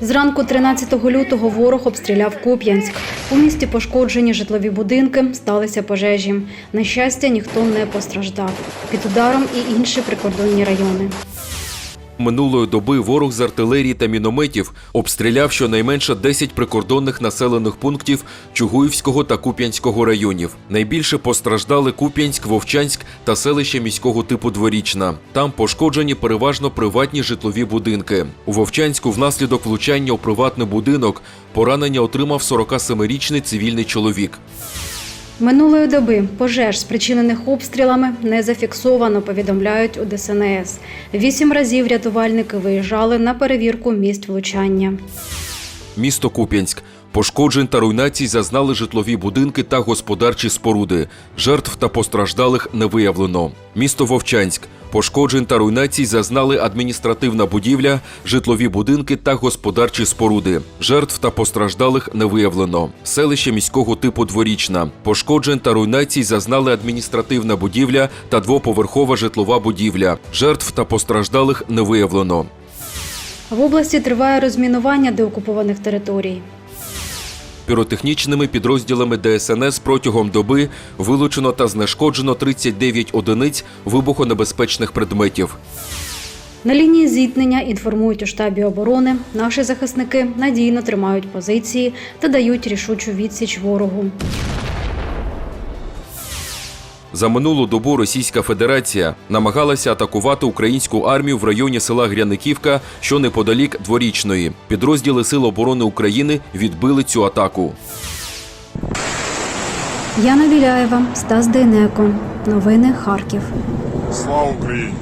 Зранку 13 лютого ворог обстріляв Куп'янськ. У місті пошкоджені житлові будинки, сталися пожежі. На щастя, ніхто не постраждав. Під ударом і інші прикордонні райони. Минулої доби ворог з артилерії та мінометів обстріляв щонайменше 10 прикордонних населених пунктів Чугуївського та Куп'янського районів. Найбільше постраждали Куп'янськ, Вовчанськ та селище міського типу Дворічна. Там пошкоджені переважно приватні житлові будинки. У Вовчанську внаслідок влучання у приватний будинок поранення отримав 47-річний цивільний чоловік. Минулої доби пожеж, спричинених обстрілами, не зафіксовано, повідомляють у ДСНС. Вісім разів рятувальники виїжджали на перевірку місць влучання. Місто Куп'янськ. Пошкоджень та руйнацій зазнали житлові будинки та господарчі споруди. Жертв та постраждалих не виявлено. Місто Вовчанськ. Пошкоджень та руйнацій зазнали адміністративна будівля, житлові будинки та господарчі споруди. Жертв та постраждалих не виявлено. Селище міського типу Дворічна. Пошкоджень та руйнацій зазнали адміністративна будівля та двоповерхова житлова будівля. Жертв та постраждалих не виявлено. В області триває розмінування деокупованих територій. Піротехнічними підрозділами ДСНС протягом доби вилучено та знешкоджено 39 одиниць вибухонебезпечних предметів. На лінії зіткнення інформують у штабі оборони. Наші захисники надійно тримають позиції та дають рішучу відсіч ворогу. За минулу добу Російська Федерація намагалася атакувати українську армію в районі села Гряниківка, що неподалік дворічної. Підрозділи Сил оборони України відбили цю атаку. Яна Віляєва, Стас Дейнеко. Новини Харків. Слава Україні!